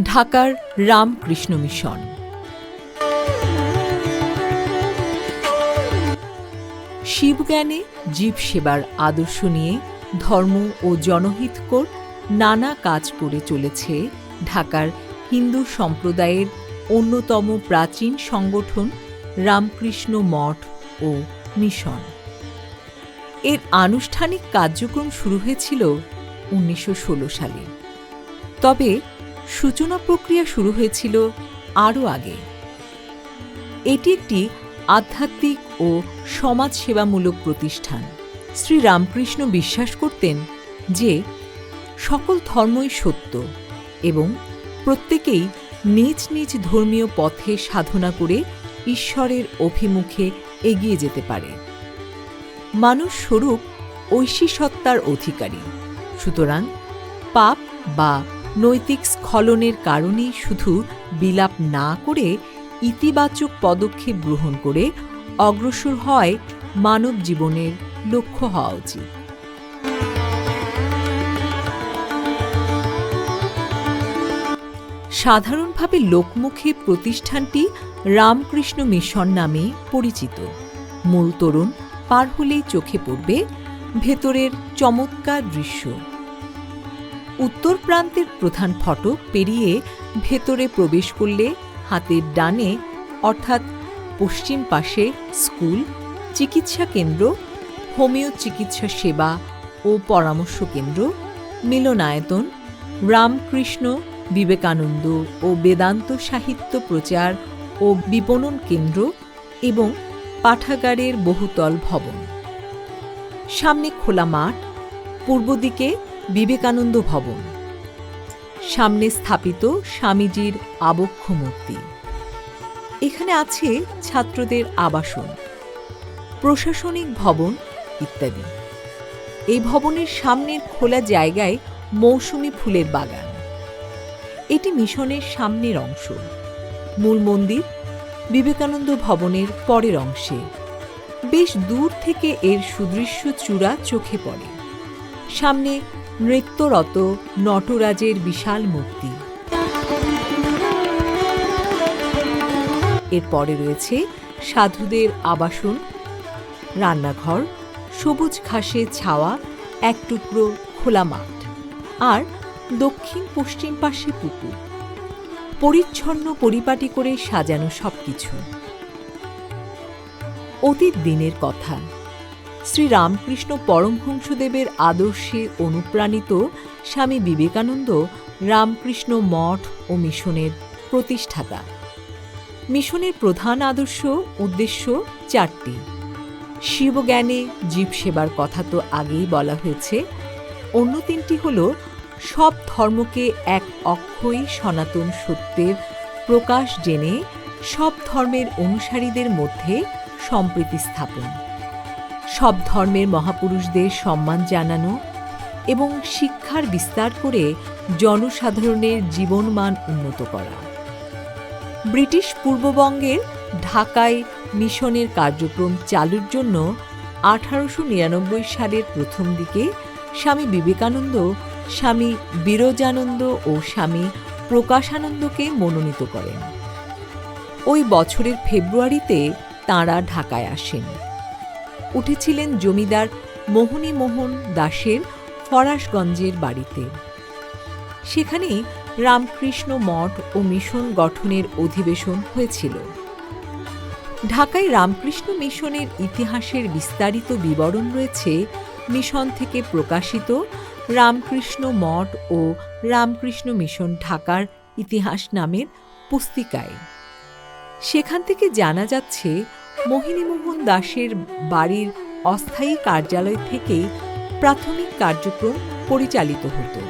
ঢাকার রামকৃষ্ণ মিশন। শিবজ্ঞানে জীব সেবার আদর্শ নিয়ে ধর্ম ও জনহিতকর নানা কাজ করে চলেছে ঢাকার হিন্দু সম্প্রদায়ের অন্যতম প্রাচীন সংগঠন রামকৃষ্ণ মঠ ও মিশন। এর আনুষ্ঠানিক কার্যক্রম শুরু হয়েছিল উনিশশো ষোলো সালে। তবে সূচনা প্রক্রিয়া শুরু হয়েছিল আরও আগে। এটি একটি আধ্যাত্মিক ও সমাজসেবামূলক প্রতিষ্ঠান। শ্রী রামকৃষ্ণ বিশ্বাস করতেন যে সকল ধর্মই সত্য এবং প্রত্যেকেই নিজ নিজ ধর্মীয় পথে সাধনা করে ঈশ্বরের অভিমুখে এগিয়ে যেতে পারে। মানুষ স্বরূপ ঐশী সত্তার অধিকারী। সুতরাং পাপ বা নৈতিক স্খলনের কারণেই শুধু বিলাপ না করে ইতিবাচক পদক্ষেপ গ্রহণ করে অগ্রসর হয় মানব জীবনের লক্ষ্য হওয়া উচিত। সাধারণভাবে লোকমুখে প্রতিষ্ঠানটি রামকৃষ্ণ মিশন নামে পরিচিত। মূল তরুণ পার হলেই চোখে পড়বে ভেতরের চমৎকার দৃশ্য। উত্তর প্রান্তের প্রধান ফটক পেরিয়ে ভেতরে প্রবেশ করলে হাতের ডানে, অর্থাৎ পশ্চিম পাশে স্কুল, চিকিৎসা কেন্দ্র, হোমিও চিকিৎসা সেবা ও পরামর্শ কেন্দ্র, মিলনায়তন, রামকৃষ্ণ, বিবেকানন্দ ও বেদান্ত সাহিত্য প্রচার ও বিপণন কেন্দ্র এবং পাঠাগারের বহুতল ভবন। সামনে খোলা মাঠ, পূর্ব দিকে বিবেকানন্দ ভবন। সামনে স্থাপিত স্বামীজির আবক্ষ মূর্তি। এখানে আছে ছাত্রদের আবাসন, প্রশাসনিক ভবন ইত্যাদি। এই ভবনের সামনের খোলা জায়গায় মৌসুমি ফুলের বাগান। এটি মিশনের সামনের অংশ। মূল মন্দির বিবেকানন্দ ভবনের পরের অংশে। বেশ দূর থেকে এর সুদৃশ্য চূড়া চোখে পড়ে। সামনে নৃত্যরত নটরাজের বিশাল মূর্তি। এরপরে রয়েছে সাধুদের আবাসন, রান্নাঘর, সবুজ ঘাসে ছাওয়া, এক টুকরো খোলা মাঠ আর দক্ষিণ পশ্চিম পাশে পুকুর। পরিচ্ছন্ন পরিপাটি করে সাজানো সবকিছু। অতীত দিনের কথা। শ্রী রামকৃষ্ণ পরমহংসদেবের আদর্শে অনুপ্রাণিত স্বামী বিবেকানন্দ রামকৃষ্ণ মঠ ও মিশনের প্রতিষ্ঠাতা। মিশনের প্রধান আদর্শ উদ্দেশ্য চারটি। শিবজ্ঞানে জীব সেবার কথা তো আগেই বলা হয়েছে। অন্য তিনটি হল, সব ধর্মকে এক অক্ষয়ী সনাতন সত্যের প্রকাশ জেনে সব ধর্মের অনুসারীদের মধ্যে সম্প্রীতি স্থাপন। সব ধর্মের মহাপুরুষদের সম্মান জানানো এবং শিক্ষার বিস্তার করে জনসাধারণের জীবনমান উন্নত করা। ব্রিটিশ পূর্ববঙ্গের ঢাকায় মিশনের কার্যক্রম চালুর জন্য আঠারোশো নিরানব্বই সালের প্রথম দিকে স্বামী বিবেকানন্দ, স্বামী বিরজানন্দ ও স্বামী প্রকাশানন্দকে মনোনীত করেন। ওই বছরের ফেব্রুয়ারিতে তাঁরা ঢাকায় আসেন। উঠেছিলেন জমিদার মোহনী মোহন দাসের ফরাসগঞ্জের বাড়িতে। সেখানে রামকৃষ্ণ মঠ ও মিশন গঠনের অধিবেশন হয়েছিল। ঢাকায় রামকৃষ্ণ মিশনের ইতিহাসের বিস্তারিত বিবরণ রয়েছে মিশন থেকে প্রকাশিত রামকৃষ্ণ মঠ ও রামকৃষ্ণ মিশন ঢাকার ইতিহাস নামের পুস্তিকায়। সেখান থেকে জানা যাচ্ছে মোহিনীমোহন দাসের বাড়ির অস্থায়ী কার্যালয় থেকে প্রাথমিক কার্যক্রম পরিচালিত হতো।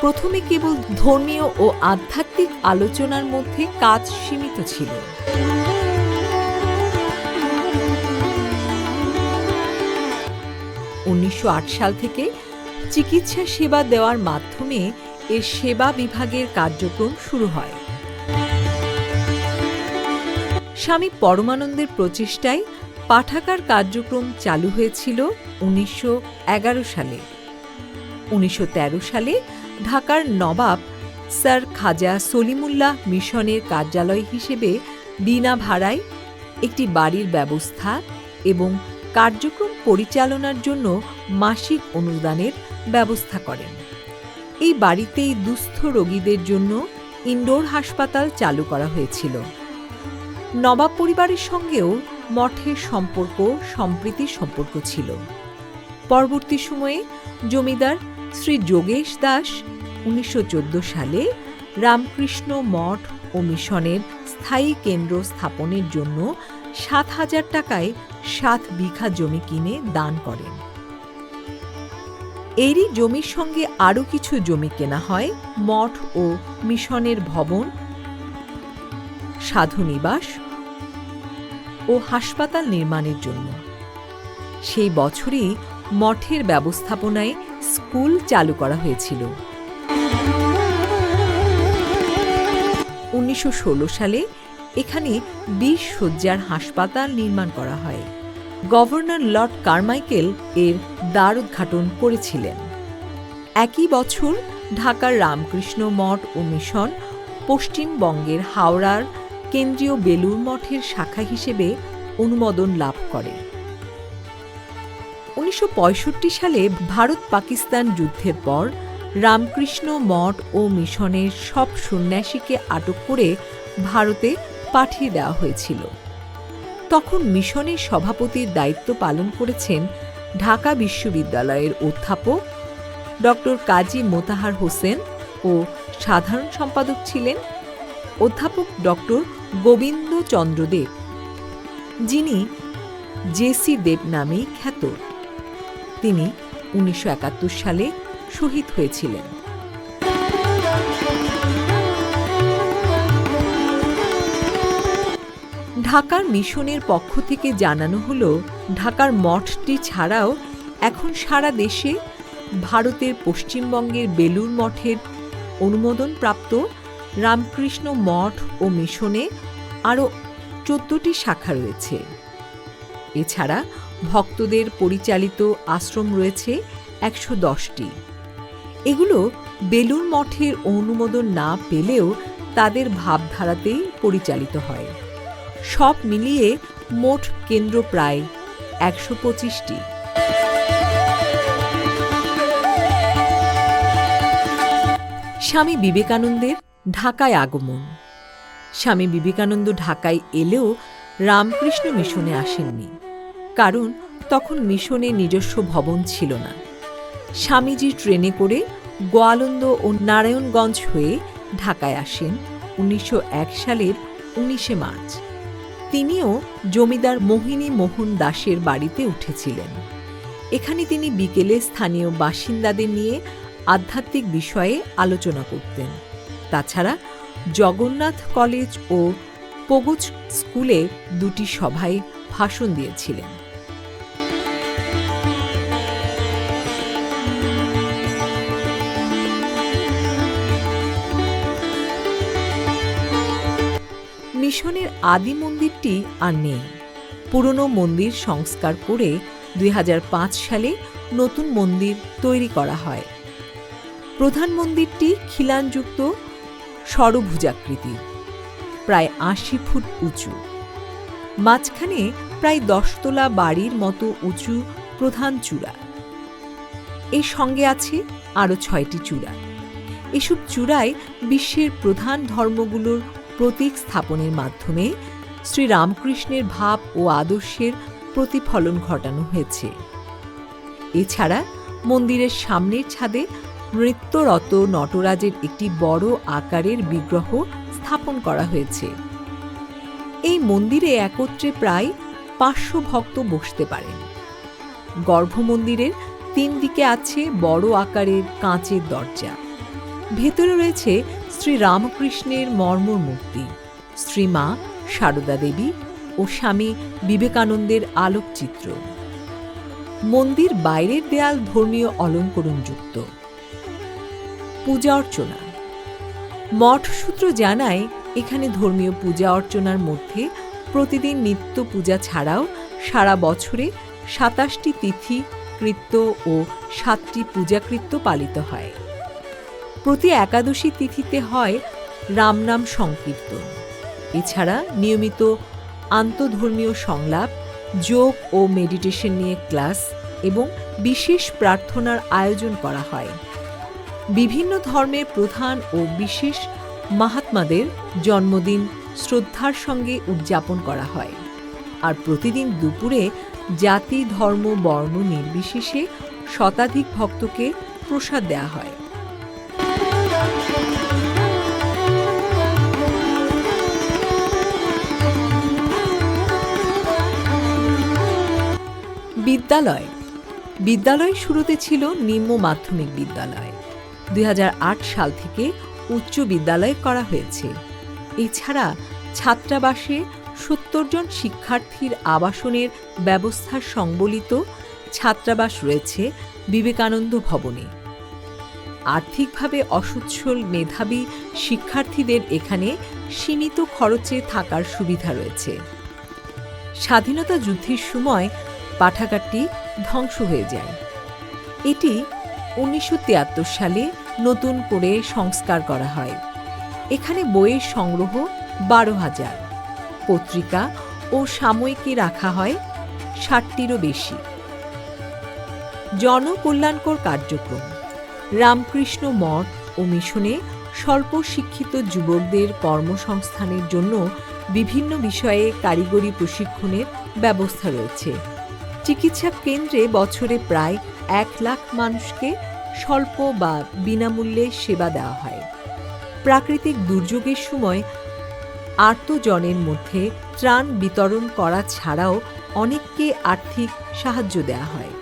প্রথমে কেবল ধর্মীয় ও আধ্যাত্মিক আলোচনার মধ্যে কাজ সীমিত ছিল। উনিশশো আট সাল থেকে চিকিৎসা সেবা দেওয়ার মাধ্যমে এর সেবা বিভাগের কার্যক্রম শুরু হয়। স্বামী পরমানন্দের প্রচেষ্টায় পাঠাগার কার্যক্রম চালু হয়েছিল উনিশশো এগারো সালে। উনিশশো তেরো সালে ঢাকার নবাব স্যার খাজা সলিমুল্লাহ মিশনের কার্যালয় হিসেবে বিনা ভাড়ায় একটি বাড়ির ব্যবস্থা এবং কার্যক্রম পরিচালনার জন্য মাসিক অনুদানের ব্যবস্থা করেন। এই বাড়িতেই দুস্থ রোগীদের জন্য ইনডোর হাসপাতাল চালু করা হয়েছিল। নবাব পরিবারের সঙ্গেও মঠের সম্পর্ক, সম্প্রীতির সম্পর্ক ছিল। পরবর্তী সময়ে জমিদার শ্রী যোগেশ দাস উনিশশো চোদ্দ সালে রামকৃষ্ণ মঠ ও মিশনের স্থায়ী কেন্দ্র স্থাপনের জন্য সাত হাজার টাকায় সাত বিঘা জমি কিনে দান করেন। এরই জমির সঙ্গে আরও কিছু জমি কেনা হয় মঠ ও মিশনের ভবন সাধুনিবাস ও হাসপাতাল নির্মাণের জন্য। সেই বছরই মঠের ব্যবস্থাপনায় স্কুল চালু করা হয়েছিল। উনিশশো ষোলো সালে এখানে বিশ শয্যার হাসপাতাল নির্মাণ করা হয়। গভর্নর লর্ড কারমাইকেল এর দ্বার উদ্ঘাটন করেছিলেন। একই বছর ঢাকার রামকৃষ্ণ মঠ ও মিশন পশ্চিমবঙ্গের হাওড়ার কেন্দ্রীয় বেলুর মঠের শাখা হিসেবে অনুমোদন লাভ করে। উনিশশো পঁয়ষট্টি সালে ভারত পাকিস্তান যুদ্ধের পর রামকৃষ্ণ মঠ ও মিশনের সব সন্ন্যাসীকে আটক করে ভারতে পাঠিয়ে দেওয়া হয়েছিল। তখন মিশনের সভাপতির দায়িত্ব পালন করেছেন ঢাকা বিশ্ববিদ্যালয়ের অধ্যাপক ডক্টর কাজী মোতাহার হোসেন ও সাধারণ সম্পাদক ছিলেন অধ্যাপক ডক্টর গোবিন্দ চন্দ্র দেব, যিনি জেসি দেব নামেই খ্যাত। তিনি উনিশশো একাত্তর সালে শহীদ হয়েছিলেন। ঢাকার মিশনের পক্ষ থেকে জানানো হলো, ঢাকার মঠটি ছাড়াও এখন সারা দেশে ভারতের পশ্চিমবঙ্গের বেলুর মঠের অনুমোদনপ্রাপ্ত রামকৃষ্ণ মঠ ও মিশনে আরও চোদ্দটি শাখা রয়েছে। এছাড়া ভক্তদের পরিচালিত আশ্রম রয়েছে একশো দশটি। এগুলো বেলুর মঠের অনুমোদন না পেলেও তাদের ভাবধারাতেই পরিচালিত হয়। সব মিলিয়ে মোট কেন্দ্র প্রায় একশো পঁচিশটি। স্বামী বিবেকানন্দের ঢাকায় আগমন। স্বামী বিবেকানন্দ ঢাকায় এলেও রামকৃষ্ণ মিশনে আসেননি। কারণ তখন মিশনে নিজস্ব ভবন ছিল না। স্বামীজি ট্রেনে করে গোয়ালন্দ ও নারায়ণগঞ্জ হয়ে ঢাকায় আসেন উনিশশো এক সালের উনিশে মার্চ। তিনিও জমিদার মোহিনী মোহন দাসের বাড়িতে উঠেছিলেন। এখানে তিনি বিকেলে স্থানীয় বাসিন্দাদের নিয়ে আধ্যাত্মিক বিষয়ে আলোচনা করতেন। তাছাড়া জগন্নাথ কলেজ ও পগুজ স্কুলে দুটি সভায় ভাষণ দিয়েছিলেন। মিশনের আদি মন্দিরটি আর নেই। পুরনো মন্দির সংস্কার করে দুই হাজার পাঁচ সালে নতুন মন্দির তৈরি করা হয়। প্রধান মন্দিরটি খিলানযুক্ত ষড়ভুজাকৃতি। প্রায় আশি ফুট উঁচু। মাঝখানে প্রায় দশতলা বাড়ির মতো উঁচু প্রধান চূড়া। এর সঙ্গে আছে আরও ছয়টি চূড়া। এসব চূড়ায় বিশ্বের প্রধান ধর্মগুলোর প্রতীক স্থাপনের মাধ্যমে শ্রীরামকৃষ্ণের ভাব ও আদর্শের প্রতিফলন ঘটানো হয়েছে। এছাড়া মন্দিরের সামনের ছাদে নৃত্যরত নটরাজের একটি বড় আকারের বিগ্রহ স্থাপন করা হয়েছে। এই মন্দিরে একত্রে প্রায় পাঁচশো ভক্ত বসতে পারেন। গর্ভমন্দিরের তিন দিকে আছে বড় আকারের কাঁচের দরজা। ভেতরে রয়েছে শ্রী রামকৃষ্ণের মর্মর মূর্তি শ্রীমা সারদা দেবী ও স্বামী বিবেকানন্দের আলোকচিত্র। মন্দির বাইরের দেয়াল ধর্মীয় অলঙ্করণযুক্ত। পূজা অর্চনা। মঠ সূত্র জানায়, এখানে ধর্মীয় পূজা অর্চনার মধ্যে প্রতিদিন নিত্য পূজা ছাড়াও সারা বছরে সাতাশটি তিথি কৃত্য ও সাতটি পূজাকৃত্য পালিত হয়। প্রতি একাদশী তিথিতে হয় রামনাম সংকীর্তন। এছাড়া নিয়মিত আন্তধর্মীয় সংলাপ, যোগ ও মেডিটেশন নিয়ে ক্লাস এবং বিশেষ প্রার্থনার আয়োজন করা হয়। বিভিন্ন ধর্মের প্রধান ও বিশেষ মাহাত্মাদের জন্মদিন শ্রদ্ধার সঙ্গে উদযাপন করা হয়। আর প্রতিদিন দুপুরে জাতি, ধর্ম, বর্ণ নির্বিশেষে শতাধিক ভক্তকে প্রসাদ দেওয়া হয়। বিদ্যালয়। বিদ্যালয় শুরুতে ছিল নিম্ন মাধ্যমিক বিদ্যালয়। দুই হাজার আট সাল থেকে উচ্চ বিদ্যালয় করা হয়েছে। এছাড়া ছাত্রাবাসে সত্তর জন শিক্ষার্থীর আবাসনের ব্যবস্থা সংবলিত ছাত্রাবাস রয়েছে বিবেকানন্দ ভবনে। আর্থিকভাবে অসচ্ছল মেধাবী শিক্ষার্থীদের এখানে সীমিত খরচে থাকার সুবিধা রয়েছে। স্বাধীনতা যুদ্ধের সময় পাঠাগারটি ধ্বংস হয়ে যায়। এটি উনিশশো তিয়াত্তর সালে নতুন করে সংস্কার করা হয়। এখানে বইয়ের সংগ্রহ বারো হাজার। পত্রিকা ও সাময়িকী রাখা হয় ষাটটিরও বেশি। জনকল্যাণকর কার্যক্রম। রামকৃষ্ণ মঠ ও মিশনে স্বল্প শিক্ষিত যুবকদের কর্মসংস্থানের জন্য বিভিন্ন বিষয়ে কারিগরি প্রশিক্ষণের ব্যবস্থা রয়েছে। চিকিৎসা কেন্দ্রে বছরে প্রায় এক লাখ মানুষকে স্বল্প বা বিনামূল্যে সেবা দেওয়া হয়। প্রাকৃতিক দুর্যোগের সময় আর্তজনের মধ্যে ত্রাণ বিতরণ করা ছাড়াও অনেককে আর্থিক সাহায্য দেওয়া হয়।